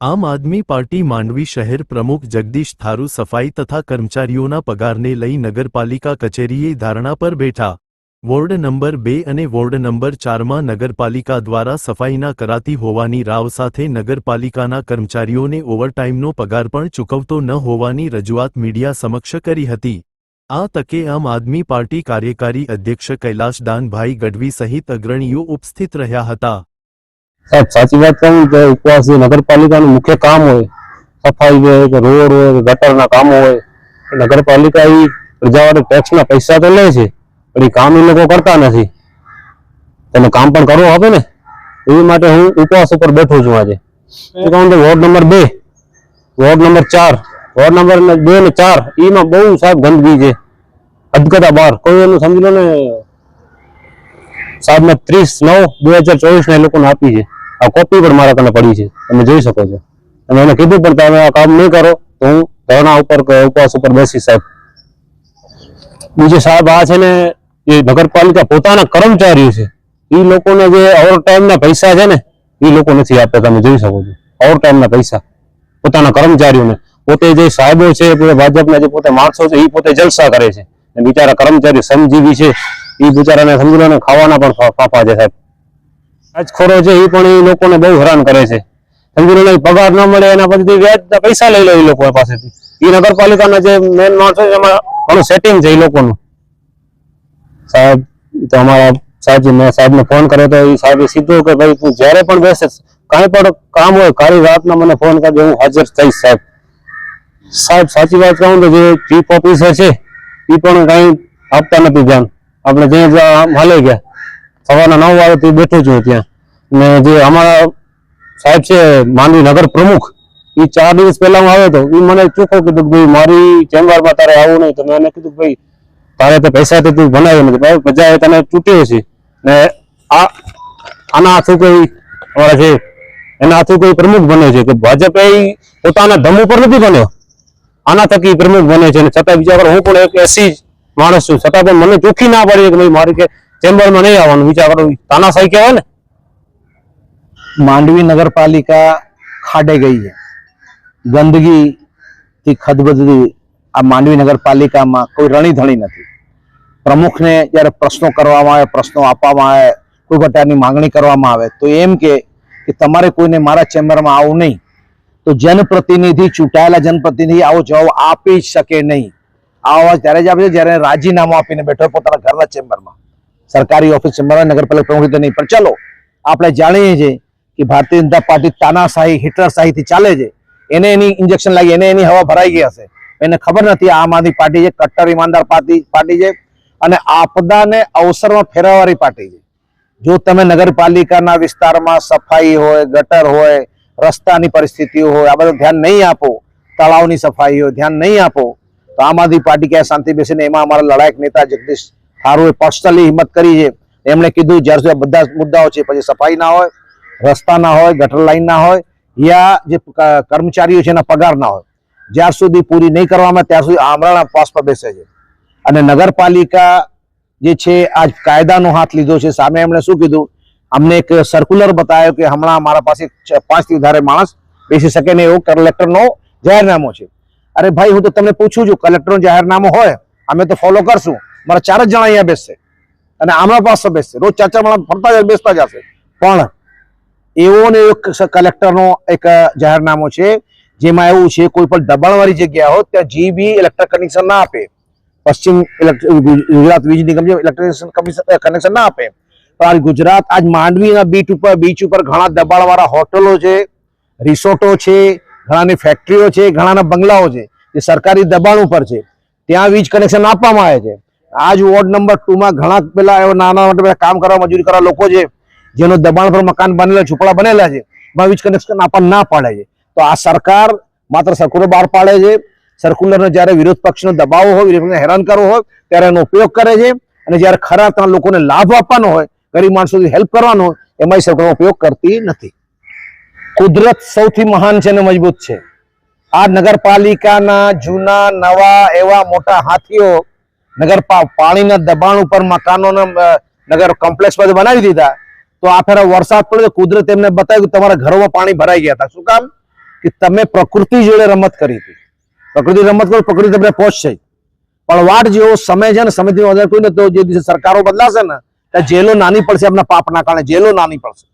આમ આદમી પાર્ટી માંડવી શહેર પ્રમુખ જગદીશ થારુ સફાઈ તથા કર્મચારીઓના પગારને લઈ નગરપાલિકા કચેરીએ ધારણા પર બેઠા. વોર્ડ નંબર બે અને વોર્ડ નંબર ચારમાં નગરપાલિકા દ્વારા સફાઈના કરાતી હોવાની રાવ સાથે નગરપાલિકાના કર્મચારીઓને ઓવરટાઈમનો પગાર પણ ચૂકવતો ન હોવાની રજૂઆત મીડિયા સમક્ષ કરી હતી. આ તકે આમ આદમી પાર્ટી કાર્યકારી અધ્યક્ષ કૈલાશ દાનભાઈ ગઢવી સહિત અગ્રણીઓ ઉપસ્થિત રહ્યા હતા. સાહેબ, સાચી વાત કહું કે ઉપવાસ નગરપાલિકાનું મુખ્ય કામ હોય, સફાઈ હોય, કે રોડ હોય, કે ગટરના કામો હોય નગરપાલિકા એ પ્રજાવાળા ટેક્સના પૈસા તો લે છે, પણ એ કામ એ લોકો કરતા નથી. તમે કામ પણ કરવો হবে ને. એ માટે હું ઉપવાસ ઉપર બેઠો છું આજે. શું કહું તો વોર્ડ નંબર બે, વોર્ડ નંબર ચાર, વોર્ડ નંબર બે ને ચાર એમાં બહુ સાહેબ ગંદકી છે. અદગતા બાર કોઈ એનું સમજી લો ને સાહેબ ત્રીસ નવ બે હજાર ચોવીસ ના એ લોકોને આપી છે. આ કોપી પણ મારા કને પડી છે. તમે જોઈ શકો છો. અને એને કીધું પણ તમે આ કામ નહીં કરો તો હું ધરણા ઉપર ઉપવાસ ઉપર બેસી સાહેબ. બીજું સાહેબ આ છે ને એ નગરપાલિકા પોતાના કર્મચારીઓ છે. એ લોકોને જે ઓવર ટાઈમના પૈસા છે ને એ લોકો નથી આપતા. તમે જોઈ શકો છો. ઓવર ના પૈસા. પોતાના કર્મચારીઓને. પોતે જે સાહેબો છે ભાજપના જે પોતે માણસો છે એ પોતે જલસા કરે છે. બિચારા કર્મચારી સમજીવી છે એ બિચારાને સમજી લો ખાવાના પણ ફાફા છે સાહેબ. રાજખોરો છે એ પણ એ લોકોને બહુ હેરાન કરે છે. સમજી લો પગાર ન મળે, એના પછી વ્યાજના પૈસા લઈ લે એ લોકો પાસેથી. એ નગરપાલિકાના જે મેન માણસો છે, એમાં ઘણું સેટિંગ છે એ લોકોનું. સાહેબ તો અમારા સાહેબ મેં સાહેબને ફોન કર્યો તો એ સાહેબે સીધું કે ભાઈ, તું જ્યારે પણ બેસે, કાંઈ પણ કામ હોય, કાળી રાતના મને ફોન કરજો, હું હાજર થઈશ, સાહેબ. સાહેબ, સાચી વાત કહું તો જે ચીફ ઓફિસર છે એ પણ કઈ આપતા નથી ધ્યાન. આપણે જ્યાં હાલે ગયા. સવારના નવ વાગ્યાથી બેઠો છું ત્યાં. ને જે અમારા સાહેબ છે, માંડવી નગર પ્રમુખ એ ચાર દિવસ પહેલા હું આવ્યો હતો. એ મને ચોખ્ખો કીધું કે ભાઈ, મારી ચેમ્બરમાં તારે આવવું નહીં. તો મેં એને કીધું ભાઈ, તારે તો પૈસાથી તું બનાવ્યો નથી. ભાઈ પ્રજાએ તને ચૂંટ્યો છે ને આ, આના હાથું કોઈ અમારા છે એના હાથું કોઈ પ્રમુખ બને છે કે ભાજપે પોતાના ધમ ઉપર નથી બન્યો. આના થકી પ્રમુખ બને છે. અને છતાં બીજા પર હું પણ એક એસી માણસ છું. છતાં પણ મને ચોખ્ખી ના પડી કે ભાઈ, મારી કે ચેમ્બરમાં નહીં આવવાનું, વિચાર કરો. તાનાશાહી કહેવાય ને? માંડવી નગરપાલિકા ખાડે ગઈ છે. ગંદકીથી ખદબદતી આ માંડવી નગરપાલિકામાં કોઈ રણીધણી નથી. પ્રમુખને જ્યારે પ્રશ્નો કરવામાં આવે, પ્રશ્નો આપવામાં આવે, કોઈ પ્રકારની માંગણી કરવામાં આવે, તો એમ કે તમારે કોઈને મારા ચેમ્બરમાં આવું નહીં. તો જનપ્રતિનિધિ, ચૂંટાયેલા જનપ્રતિનિધિ આવો જવાબ આપી શકે નહીં. આવા ત્યારે જ આપે છે, જ્યારે રાજીનામું આપીને બેઠો પોતાના ઘરના ચેમ્બરમાં. સરકારી ઓફિસ નગરપાલિકા પ્રમુખ રીતે નહીં, પણ ચલો, આપણે જાણીએ છીએ કે ભારતીય જનતા પાર્ટી તાનાશાહી, હિટલરશાહીથી ચાલે છે. એને એની ઇન્જેક્શન લાગી, એને એની હવા ભરાઈ ગઈ હશે એને ખબર નથી આમ આદમી પાર્ટી છે, કટ્ટર ઈમાનદાર પાર્ટી પાર્ટી છે, અને આપદાને અવસરમાં ફેરવવાળી પાર્ટી છે. જો તમે નગરપાલિકાના વિસ્તારમાં સફાઈ હોય, ગટર હોય, રસ્તાની પરિસ્થિતિઓ હોય, આ બધું ધ્યાન નહીં આપો, તળાવની સફાઈ હોય, ધ્યાન નહીં આપો, તો આમ આદમી પાર્ટી ક્યાં શાંતિ બેસીને એમાં અમારા લડાયક નેતા જગદીશ થારુએ પર્સનલી હિંમત કરી છે. એમણે કીધું, જ્યાં સુધી બધા મુદ્દાઓ છે, પછી સફાઈ ના હોય, રસ્તા ના હોય, ગટર લાઈન ના હોય, યા જે કર્મચારીઓ છે એના પગાર ના હોય. જ્યાં સુધી પૂરી નહીં કરવામાં, ત્યાં સુધી આમરણના પાસ પર બેસે છે. અને નગરપાલિકા જે છે, આજ કાયદાનો હાથ લીધો છે. સામે એમણે શું કીધું? અમને એક સર્ક્યુલર બતાવ્યો કે હમણાં મારા પાસે પાંચથી વધારે માણસ બેસી શકે ને એવું કલેક્ટરનો જાહેરનામું છે. અરે ભાઈ, હું તો તમને પૂછું છું, કલેક્ટરનો જાહેરનામું હોય, અમે તો ફોલો કરશું. મારા ચાર જ જણા અહીંયા બેસશે. અને આમના પાસે બેસશે. રોજ ચાર ચાર માણસ ફરતા જ બેસતા જશે પણ એવો ને સ- કલેક્ટરનો એક જાહેરનામો છે, જેમાં એવું છે, કોઈ પણ દબાણવાળી જગ્યા હોય ત્યાં જી બી ઇલેક્ટ્રિક કનેક્શન ના આપે. પશ્ચિમ ગુજરાત વીજ નિગમ જે ઇલેક્ટ્રિક કનેક્શન ના આપે. પણ આજ ગુજરાત, આજ માંડવીના બીચ ઉપર બીચ ઉપર ઘણા દબાણવાળા હોટલો છે, રિસોર્ટો છે, ઘણાની ફેક્ટરીઓ છે, ઘણાના બંગલાઓ છે, જે સરકારી દબાણ ઉપર છે. ત્યાં વીજ કનેક્શન આપવામાં આવે છે. આજ વોર્ડ નંબર ટુ માં ઘણા પેલા એવા નાના માટે કામ કરવા મજૂરી કરવા લોકો છે, જેનો દબાણ પર મકાન બનેલા છુપડા બનેલા છે, એમાં વીજ કનેક્શન આપવા ના પાડે છે. તો આ સરકાર માત્ર સર્ક્યુલર બહાર પાડે છે. સર્ક્યુલરનો જ્યારે વિરોધ પક્ષનો દબાવ હોય, વિરોધ હેરાન કરવો હોય, ત્યારે એનો ઉપયોગ કરે છે. અને જ્યારે ખરા ત્યાં લોકોને લાભ આપવાનો હોય, ગરીબ માણસોથી હેલ્પ કરવાનો હોય એમાં સરકારનો ઉપયોગ કરતી નથી. કુદરત સૌથી મહાન છે અને મજબૂત છે. આ નગરપાલિકાના જૂના, નવા, એવા મોટા હાથીઓ નગર પાણીના દબાણ ઉપર મકાનો નગર કોમ્પ્લેક્સ બધું બનાવી દીધા. તો આ ફેરા વરસાદ પડ્યો કુદરત એમને બતાવ્યું કે તમારા ઘરોમાં પાણી ભરાઈ ગયા હતા. શું કામ? કે તમે પ્રકૃતિ જોડે રમત કરી હતી. પ્રકૃતિ રમત કરો, પ્રકૃતિ તમને પહોંચશે પણ વાટ જેવો સમય છે ને, સમયથી વધારે કોઈ નતો જે દિવસે સરકારો બદલાશે ને જેલો નાની પડશે એમના પાપના કારણે જેલો નાની પડશે.